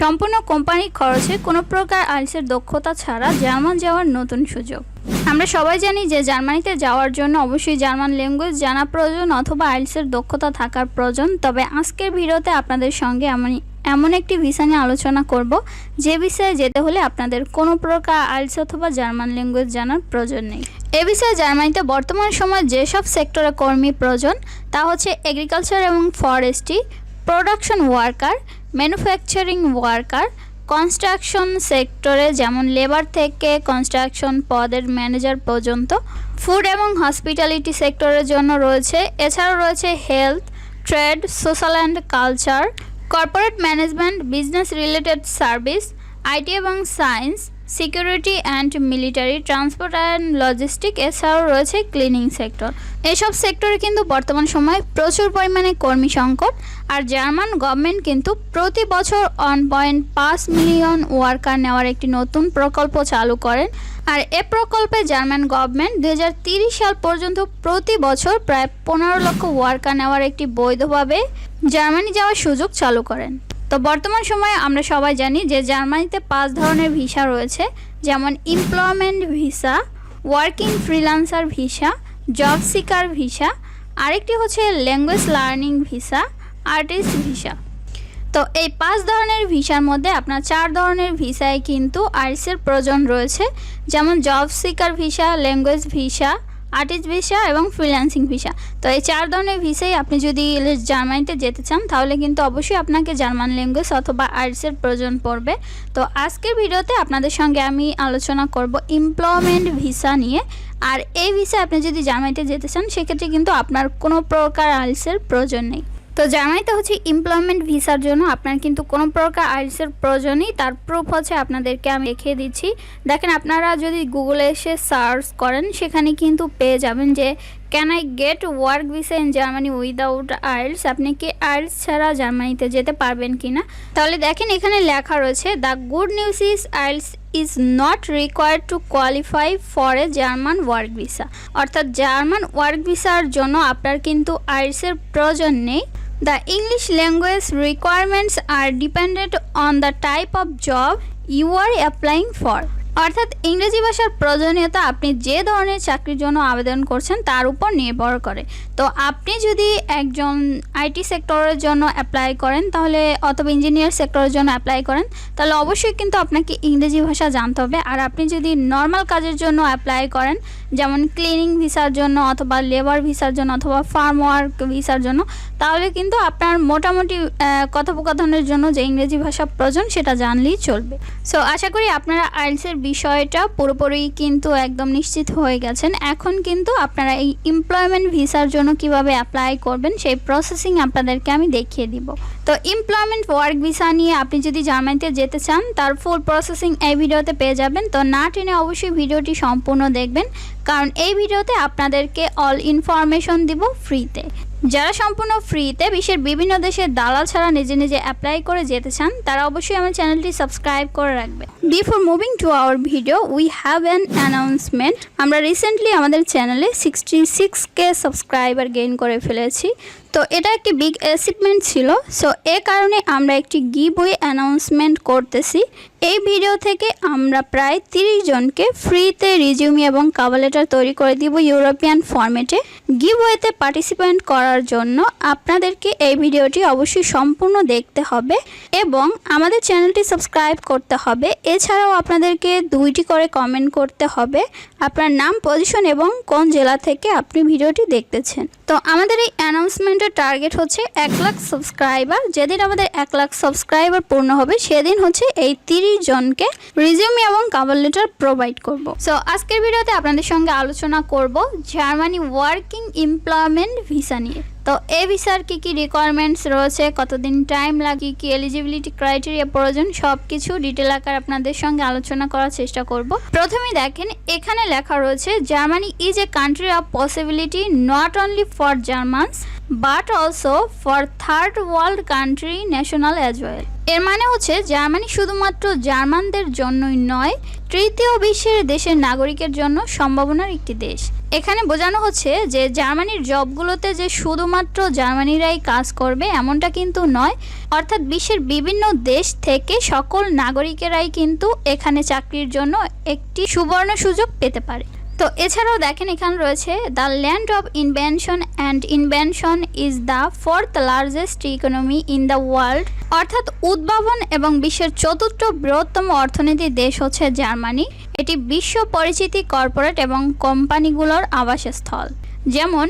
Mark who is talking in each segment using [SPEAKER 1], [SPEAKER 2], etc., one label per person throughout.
[SPEAKER 1] সম্পূর্ণ কোম্পানি খরচে কোনো প্রকার আইলসের দক্ষতা ছাড়া জার্মান যাওয়ার নতুন সুযোগ। আমরা সবাই জানি যে জার্মানিতে যাওয়ার জন্য অবশ্যই জার্মান ল্যাঙ্গুয়েজ জানা প্রয়োজন অথবা আইলসের দক্ষতা থাকার প্রয়োজন। তবে আজকের ভিডিওতে আপনাদের সঙ্গে আমি এমন একটি ভিসা নিয়ে আলোচনা করব, যে বিষয়ে যেতে হলে আপনাদের কোনো প্রকার আইলস অথবা জার্মান ল্যাঙ্গুয়েজ জানার প্রয়োজন নেই। এ বিষয়ে জার্মানিতে বর্তমান সময় যেসব সেক্টরে কর্মী প্রয়োজন, তা হচ্ছে এগ্রিকালচার এবং forestry production worker manufacturing worker construction সেক্টরে, যেমন লেবার থেকে কনস্ট্রাকশন পদের ম্যানেজার পর্যন্ত। ফুড এবং হসপিটালিটি সেক্টরের জন্য রয়েছে, এছাড়াও রয়েছে health, trade, social and culture, corporate management, business related service, IT এবং science security and military transport and logistic এছাড়াও রয়েছে ক্লিনিং সেক্টর। এসব সেক্টরে কিন্তু বর্তমান সময়ে প্রচুর পরিমাণে কর্মী সংকট, আর জার্মান গভর্নমেন্ট কিন্তু প্রতি বছর ওয়ান পয়েন্ট পাঁচ মিলিয়ন ওয়ার্কার নেওয়ার একটি নতুন প্রকল্প চালু করেন। আর এ প্রকল্পে জার্মান গভর্নমেন্ট দু সাল পর্যন্ত প্রতি বছর প্রায় পনেরো লক্ষ ওয়ার্কার নেওয়ার একটি বৈধভাবে জার্মানি যাওয়ার সুযোগ চালু করেন। তো বর্তমান সময়ে আমরা সবাই জানি যে জার্মানিতে পাঁচ ধরনের ভিসা রয়েছে, যেমন employment visa working freelancer visa job seeker visa আরেকটি হচ্ছে language learning visa artist visa তো এই পাঁচ ধরনের ভিসার মধ্যে আপনার চার ধরনের ভিসায় কিন্তু আইসের প্রয়োজন রয়েছে, যেমন job seeker visa language visa artist visa এবং ফ্রিল্যান্সিং ভিসা। তো এই চার ধরনের ভিসাই আপনি যদি জার্মানিতে যেতে চান, তাহলে কিন্তু অবশ্যই আপনাকে জার্মান ল্যাঙ্গুয়েজ অথবা আর্টসের প্রয়োজন পড়বে। তো আজকের ভিডিওতে আপনাদের সঙ্গে আমি আলোচনা করব এমপ্লয়মেন্ট ভিসা নিয়ে। আর এই ভিসা আপনি যদি জার্মানিতে যেতে চান, সেক্ষেত্রে কিন্তু আপনার কোনো প্রকার আর্টসের প্রয়োজন নেই। তো জার্মানিতে হচ্ছে এমপ্লয়মেন্ট ভিসার জন্য আপনার কিন্তু কোনো প্রকার আইলসের প্রয়োজন নেই। তার প্রুফ হচ্ছে আপনাদেরকে আমি দেখিয়ে দিচ্ছি। দেখেন আপনারা যদি গুগলে এসে সার্চ করেন, সেখানে কিন্তু পেয়ে যাবেন যে can I get work visa in Germany without IELTS আপনি কি আইলস ছাড়া জার্মানিতে যেতে পারবেন কি না তাহলে দেখেন এখানে লেখা রয়েছে the good news is IELTS is not required to qualify for a German work visa অর্থাৎ জার্মান ওয়ার্ক ভিসার জন্য আপনার কিন্তু আইলসের প্রয়োজন নেই। The English language requirements are dependent on the type of job you are applying for. অর্থাৎ ইংরেজি ভাষার প্রয়োজনীয়তা আপনি যে ধরনের চাকরির জন্য আবেদন করছেন তার উপর নির্ভর করে। তো আপনি যদি একজন আইটি সেক্টরের জন্য অ্যাপ্লাই করেন তাহলে অথবা ইঞ্জিনিয়ার সেক্টরের জন্য অ্যাপ্লাই করেন, তাহলে অবশ্যই কিন্তু আপনাকে ইংরেজি ভাষা জানতে হবে। আর আপনি যদি নর্মাল কাজের জন্য অ্যাপ্লাই করেন, যেমন ক্লিনিং ভিসার জন্য অথবা লেবার ভিসার জন্য অথবা ফার্ম ওয়ার্ক ভিসার জন্য, তাহলে কিন্তু আপনার মোটামুটি কথোপকথনের জন্য যে ইংরেজি ভাষা প্রয়োজন সেটা জানলেই চলবে। সো আশা করি আপনারা আইলসের বিষয়টা পুরোপুরি কিন্তু একদম নিশ্চিত হয়ে গেছেন। এখন কিন্তু আপনারা এই এমপ্লয়মেন্ট ভিসার জন্য কীভাবে অ্যাপ্লাই করবেন সেই প্রসেসিং আপনাদেরকে আমি দেখিয়ে দিব। তো এমপ্লয়মেন্ট ওয়ার্ক ভিসা নিয়ে আপনি যদি জার্মানিতে যেতে চান, তার ফুল প্রসেসিং এই ভিডিওতে পেয়ে যাবেন। তো না টেনে অবশ্যই ভিডিওটি সম্পূর্ণ দেখবেন, কারণ এই ভিডিওতে আপনাদেরকে অল ইনফরমেশন দিব ফ্রিতে যারা সম্পূর্ণ ফ্রিতে বিশ্বের বিভিন্ন দেশের দালাল ছাড়া নিজে নিজে অ্যাপ্লাই করে যেতে চান, তারা অবশ্যই আমার চ্যানেলটি সাবস্ক্রাইব করে রাখবে before moving to our video we have an announcement আমরা রিসেন্টলি আমাদের চ্যানেলে sixty six K subscriber gain করে ফেলেছি। তো এটা একটি বিগ অ্যাচিভমেন্ট ছিল। সো এ কারণে আমরা একটি গিভ ওয়ে অ্যানাউন্সমেন্ট করতেছি। এই ভিডিও থেকে আমরা প্রায় তিরিশ জনকে ফ্রিতে রিজিউমি এবং কাভার লেটার তৈরি করে দিব ইউরোপিয়ান ফরম্যাটে গিভ ওয়েতে পার্টিসিপেন্ট করার জন্য আপনাদেরকে এই ভিডিওটি অবশ্যই সম্পূর্ণ দেখতে হবে এবং আমাদের চ্যানেলটি সাবস্ক্রাইব করতে হবে। এছাড়াও আপনাদেরকে দুইটি করে কমেন্ট করতে হবে আপনার নাম পজিশন এবং কোন জেলা থেকে আপনি ভিডিওটি দেখতেছেন। তো আমাদের এই অ্যানাউন্সমেন্টের টার্গেট হচ্ছে এক লাখ সাবস্ক্রাইবার যেদিন আমাদের এক লাখ সাবস্ক্রাইবার পূর্ণ হবে, সেদিন হচ্ছে এই তিরিশ জনকে রিজিউমি এবং কাভার লেটার প্রোভাইড করব। সো আজকের ভিডিওতে আপনাদের সঙ্গে আলোচনা করব জার্মানি ওয়ার্কিং এমপ্লয়মেন্ট ভিসা নিয়ে। তো এই ভিসার কী কী রিকোয়ারমেন্টস রয়েছে, কতদিন টাইম লাগে, কি এলিজিবিলিটি ক্রাইটেরিয়া প্রয়োজন সব কিছু ডিটেল আকার আপনাদের সঙ্গে আলোচনা করার চেষ্টা করব। প্রথমেই দেখেন, এখানে লেখা রয়েছে Germany is a country of possibility not only for Germans but also for third world country national as well এর মানে হচ্ছে জার্মানি শুধুমাত্র জার্মানদের জন্যই নয়, তৃতীয় বিশ্বের দেশের নাগরিকের জন্য সম্ভাবনার একটি দেশ। এখানে বোঝানো হচ্ছে যে জার্মানির জবগুলোতে যে শুধুমাত্র জার্মানিরাই কাজ করবে এমনটা কিন্তু নয়, অর্থাৎ বিশ্বের বিভিন্ন দেশ থেকে সকল নাগরিকেরাই কিন্তু এখানে চাকরির জন্য একটি সুবর্ণ সুযোগ পেতে পারে। তো এছাড়াও দেখেন, এখানে রয়েছে the land of invention and invention is the fourth largest economy in the world অর্থাৎ উদ্ভাবন এবং বিশ্বের চতুর্থ বৃহত্তম অর্থনীতির দেশ হচ্ছে জার্মানি। এটি বিশ্ব পরিচিতি কর্পোরেট এবং কোম্পানিগুলোর আবাসস্থল। যেমন,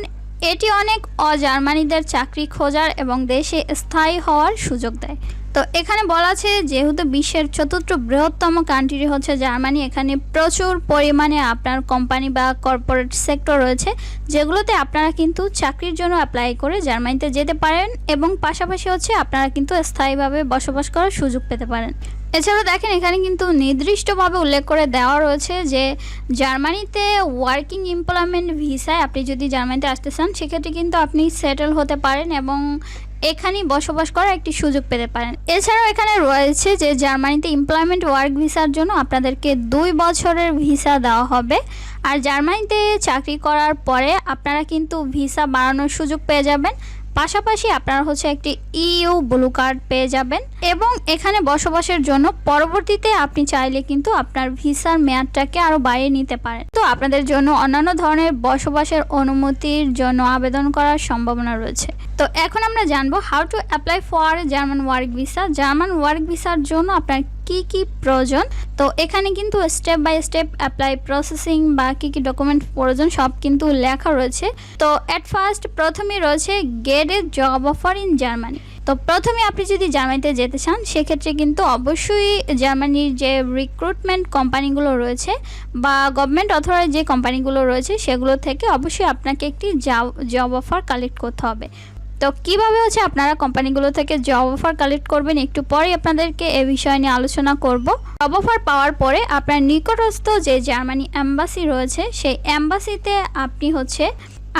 [SPEAKER 1] এটি অনেক অজার্মানিদের চাকরি খোঁজার এবং দেশে স্থায়ী হওয়ার সুযোগ দেয়। তো এখানে বলা আছে যেহেতু বিশ্বের চতুর্থ বৃহত্তম কান্ট্রি হচ্ছে জার্মানি, এখানে প্রচুর পরিমাণে আপনার কোম্পানি বা কর্পোরেট সেক্টর রয়েছে, যেগুলোতে আপনারা কিন্তু চাকরির জন্য অ্যাপ্লাই করে জার্মানিতে যেতে পারেন এবং পাশাপাশি হচ্ছে আপনারা কিন্তু স্থায়ীভাবে বসবাস করার সুযোগ পেতে পারেন। এছাড়াও দেখেন, এখানে কিন্তু নির্দিষ্টভাবে উল্লেখ করে দেওয়া রয়েছে যে জার্মানিতে ওয়ার্কিং এমপ্লয়মেন্ট ভিসায় আপনি যদি জার্মানিতে আসতে চান, সেক্ষেত্রে কিন্তু আপনি সেটেল হতে পারেন এবং এখানেই বসবাস করার একটি সুযোগ পেতে পারেন। এছাড়াও এখানে রয়েছে যে জার্মানিতে এমপ্লয়মেন্ট ওয়ার্ক ভিসার জন্য আপনাদেরকে দুই বছরের ভিসা দেওয়া হবে। আর জার্মানিতে চাকরি করার পরে আপনারা কিন্তু ভিসা বাড়ানোর সুযোগ পেয়ে যাবেন। পাশাপাশি আপনারা হচ্ছে একটি ইইউ ব্লু কার্ড পেয়ে যাবেন এবং এখানে বসবাসের জন্য পরবর্তীতে আপনি চাইলে কিন্তু আপনার ভিসার মেয়াদটাকে আরও বাড়িয়ে নিতে পারেন। তো আপনাদের জন্য অন্যান্য ধরনের বসবাসের অনুমতির জন্য আবেদন করার সম্ভাবনা রয়েছে। তো এখন আমরা জানব how to apply for German work visa German work ভিসার জন্য আপনার কি কি প্রয়োজন? তো এখানে কিন্তু step by step apply processing বা কি কি ডকুমেন্ট প্রয়োজন, সব কিন্তু লেখা রয়েছে। তো অ্যাট ফার্স্ট প্রথমে রয়েছে get a job offer in Germany তো প্রথমে আপনি যদি জার্মানিতে যেতে চান, সেক্ষেত্রে কিন্তু অবশ্যই জার্মানির যে রিক্রুটমেন্ট কোম্পানিগুলো রয়েছে বা গভর্নমেন্ট অথরাইজ যে কোম্পানিগুলো রয়েছে, সেগুলো থেকে অবশ্যই আপনাকে একটি জব অফার কালেক্ট করতে হবে। তো কীভাবে হচ্ছে আপনারা কোম্পানিগুলো থেকে জব অফার কালেক্ট করবেন একটু পরে আপনাদেরকে এ বিষয় নিয়ে আলোচনা করব। জব অফার পাওয়ার পরে আপনার নিকটস্থ যে জার্মানি অ্যাম্বাসি রয়েছে, সেই অ্যাম্বাসিতে আপনি হচ্ছে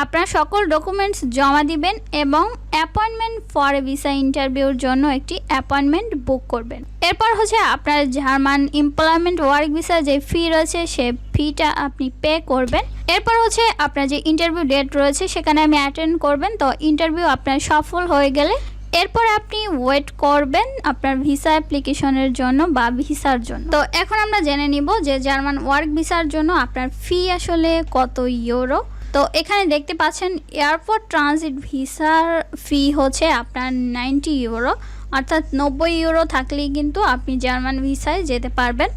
[SPEAKER 1] আপনার সকল ডকুমেন্টস জমা দিবেন এবং অ্যাপয়েন্টমেন্ট ফর ভিসা ইন্টারভিউর জন্য একটি অ্যাপয়েন্টমেন্ট বুক করবেন। এরপর হচ্ছে আপনার জার্মান এমপ্লয়মেন্ট ওয়ার্ক ভিসা যে ফি রয়েছে, সে ফিটা আপনি পে করবেন। এরপর হচ্ছে আপনার যে ইন্টারভিউ ডেট রয়েছে, সেখানে আমি অ্যাটেন্ড করবেন। তো ইন্টারভিউ আপনার সফল হয়ে গেলে এরপর আপনি ওয়েট করবেন আপনার ভিসা অ্যাপ্লিকেশনের জন্য বা ভিসার জন্য। তো এখন আমরা জেনে নিব যে জার্মান ওয়ার্ক ভিসার জন্য আপনার ফি আসলে কত ইউরো তো এখানে দেখতে পাচ্ছেন এয়ারপোর্ট ট্রানজিট ভিসার ফি হচ্ছে আপনার নাইনটি ইউরো, অর্থাৎ নব্বই ইউরো থাকলেই কিন্তু আপনি জার্মান ভিসায় যেতে পারবেন।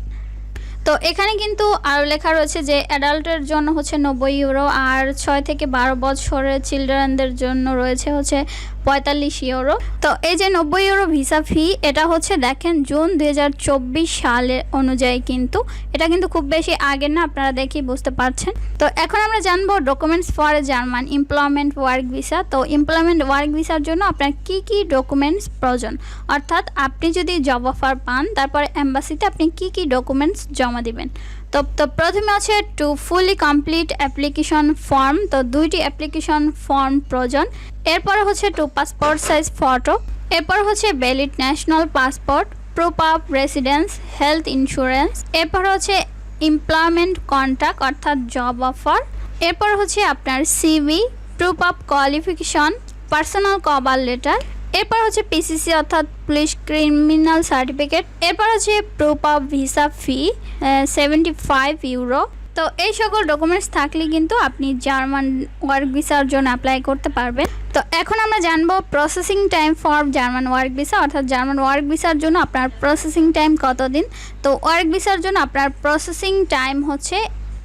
[SPEAKER 1] তো এখানে কিন্তু আরও লেখা রয়েছে যে অ্যাডাল্টের জন্য হচ্ছে নব্বই ইউরো আর ছয় থেকে বারো বছরের চিলড্রেনদের জন্য রয়েছে হচ্ছে পঁয়তাল্লিশ ইউরো তো এই যে নব্বই ইউরো ভিসা ফি এটা হচ্ছে দেখেন জুন দুই সালে অনুযায়ী কিন্তু। এটা কিন্তু খুব বেশি আগের না, আপনারা দেখি বুঝতে পারছেন। তো এখন আমরা জানব documents for German employment work visa তো এমপ্লয়মেন্ট ওয়ার্ক ভিসার জন্য আপনার কি কি ডকুমেন্টস প্রয়োজন? অর্থাৎ আপনি যদি জব অফার পান, তারপরে অ্যাম্বাসিতে আপনি কি কি ডকুমেন্টস জমা দিবেন। তো তো প্রথমে আছে to fully complete application form তো দুইটি অ্যাপ্লিকেশন ফর্ম প্রয়োজন। এরপর হচ্ছে টু পাসপোর্ট সাইজ ফটো এরপর হচ্ছে valid national passport proof of residence health insurance এরপর হচ্ছে এমপ্লয়মেন্ট কন্ট্রাক্ট অর্থাৎ জব অফার এরপর হচ্ছে আপনার CV proof of qualification personal cover letter এরপর হচ্ছে পিসিসি অর্থাৎ পুলিশ ক্রিমিনাল সার্টিফিকেট এরপর হচ্ছে proof of visa fee seventy five euro তো এই সকল ডকুমেন্টস থাকলে কিন্তু আপনি জার্মান ওয়ার্ক ভিসার জন্য অ্যাপ্লাই করতে পারবেন। তো এখন আমরা জানব processing time for German work visa অর্থাৎ জার্মান ওয়ার্ক ভিসার জন্য আপনার প্রসেসিং টাইম কতদিন? তো ওয়ার্ক ভিসার জন্য আপনার প্রসেসিং টাইম হচ্ছে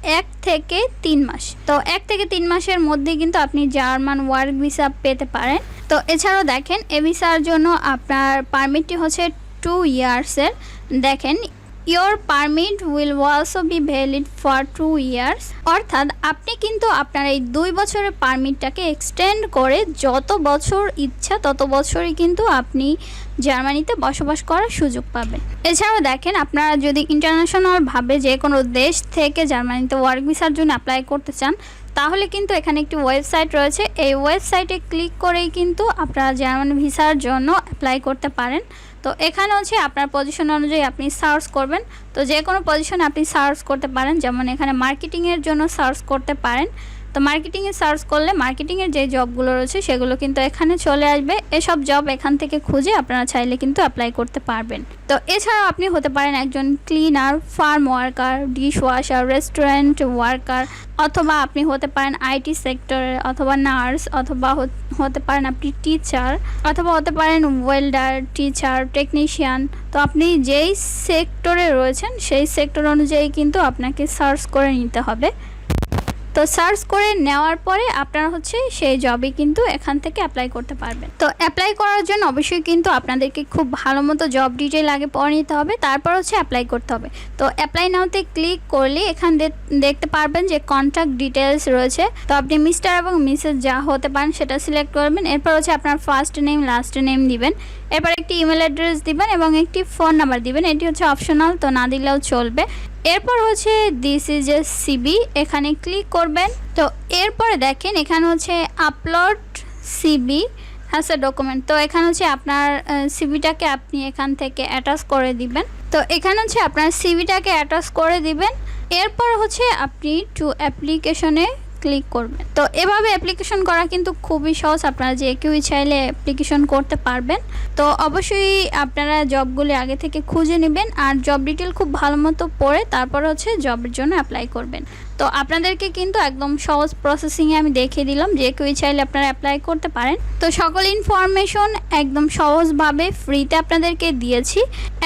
[SPEAKER 1] এক থেকে তিন মাস। তো এক থেকে তিন মাসের মধ্যে কিন্তু আপনি জার্মান ওয়ার্ক ভিসা পেতে পারেন। তো এছাড়াও দেখেন, এ ভিসার জন্য আপনার পারমিটটি হচ্ছে টু ইয়ার্সের দেখেন your permit will also be valid for two years অর্থাৎ আপনি কিন্তু আপনার এই দুই বছরের পারমিটটাকে এক্সটেন্ড করে যত বছর ইচ্ছা তত বছরই কিন্তু আপনি জার্মানিতে বসবাস করার সুযোগ পাবেন। এছাড়াও দেখেন, আপনারা যদি ইন্টারন্যাশনালভাবে যে কোনো দেশ থেকে জার্মানিতে ওয়ার্ক ভিসার জন্য অ্যাপ্লাই করতে চান তাহলে কিন্তু এখানে একটি ওয়েবসাইট রয়েছে। এই ওয়েবসাইটে ক্লিক করেই কিন্তু আপনারা জার্মান ভিসার জন্য অ্যাপ্লাই করতে পারেন। তো এখানে হচ্ছে আপনার পজিশন অনুযায়ী আপনি সার্চ করবেন। তো যে কোনো পজিশন আপনি সার্চ করতে পারেন। যেমন এখানে মার্কেটিংয়ের জন্য সার্চ করতে পারেন। তো মার্কেটিংয়ে সার্চ করলে মার্কেটিংয়ের যে জবগুলো রয়েছে সেগুলো কিন্তু এখানে চলে আসবে। এসব জব এখান থেকে খুঁজে আপনারা চাইলে কিন্তু অ্যাপ্লাই করতে পারবেন। তো এছাড়াও আপনি হতে পারেন একজন cleaner farm worker dishwasher restaurant worker অথবা আপনি হতে পারেন আইটি সেক্টরে অথবা নার্স অথবা হত- পারেন আপনি টিচার অথবা হতে পারেন ওয়েল্ডার টিচার টেকনিশিয়ান তো আপনি যেই সেক্টরে রয়েছেন, সেই সেক্টর অনুযায়ী কিন্তু আপনাকে সার্চ করে নিতে হবে। তো সার্চ করে নেওয়ার পরে আপনারা হচ্ছে সেই জবে কিন্তু এখান থেকে অ্যাপ্লাই করতে পারবেন। তো অ্যাপ্লাই করার জন্য অবশ্যই কিন্তু আপনাদেরকে খুব ভালো মতো জব ডিটেল আগে পড়ে নিতে হবে, তারপর হচ্ছে অ্যাপ্লাই করতে হবে। তো অ্যাপ্লাই নাওতে ক্লিক করলে এখান দেখতে পারবেন যে কন্ট্যাক্ট ডিটেলস রয়েছে। তো আপনি মিস্টার এবং মিসেস যা হতে পারেন সেটা সিলেক্ট করবেন, এরপর হচ্ছে আপনার ফার্স্ট নেম লাস্ট নেম দিবেন। এরপর একটি ইমেল অ্যাড্রেস দিবেন এবং একটি ফোন নাম্বার দিবেন। এটি হচ্ছে অপশনাল তো না দিলেও চলবে। এরপর হচ্ছে দিস ইজ এ সিবি এখানে ক্লিক করবেন। তো এরপরে দেখেন, এখানে হচ্ছে upload CV has a document তো এখানে হচ্ছে আপনার সিবিটাকে আপনি এখান থেকে অ্যাটাচ করে দিবেন। তো এখানে হচ্ছে আপনার সিবিটাকে অ্যাটাচ করে দিবেন। এরপর হচ্ছে আপনি টু অ্যাপ্লিকেশনে ক্লিক করবেন তো এভাবে অ্যাপ্লিকেশন করা কিন্তু খুবই সহজ। আপনারা যে কেউই চাইলে অ্যাপ্লিকেশন করতে পারবেন। তো অবশ্যই আপনারা জবগুলি আগে থেকে খুঁজে নেবেন। আর জব ডিটেল খুব ভালো মতো পড়ে তারপর হচ্ছে জবের জন্য অ্যাপ্লাই করবেন। তো আপনাদেরকে কিন্তু একদম সহজ প্রসেসিংয়ে আমি দেখিয়ে দিলাম, যে কেউই চাইলে আপনারা অ্যাপ্লাই করতে পারেন। তো সকল ইনফরমেশন একদম সহজভাবে ফ্রিতে আপনাদেরকে দিয়েছি।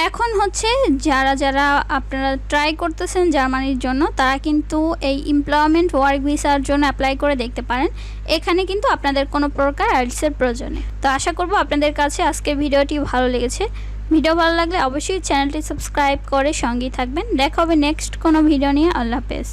[SPEAKER 1] এখন হচ্ছে যারা যারা আপনারা ট্রাই করতেছেন জার্মানির জন্য, তারা কিন্তু এই এমপ্লয়মেন্ট ওয়ার্ক ভিসার জন্য অ্যাপ্লাই করে দেখতে পারেন। এখানে কিন্তু আপনাদের কোনো প্রকার আইডসের প্রয়োজনে তো আশা করব আপনাদের কাছে আজকের ভিডিওটি ভালো লেগেছে। ভিডিও ভালো লাগলে অবশ্যই চ্যানেলটি সাবস্ক্রাইব করে সঙ্গেই থাকবেন। দেখা হবে নেক্সট কোনো ভিডিও নিয়ে। আল্লাহ হাফেজ।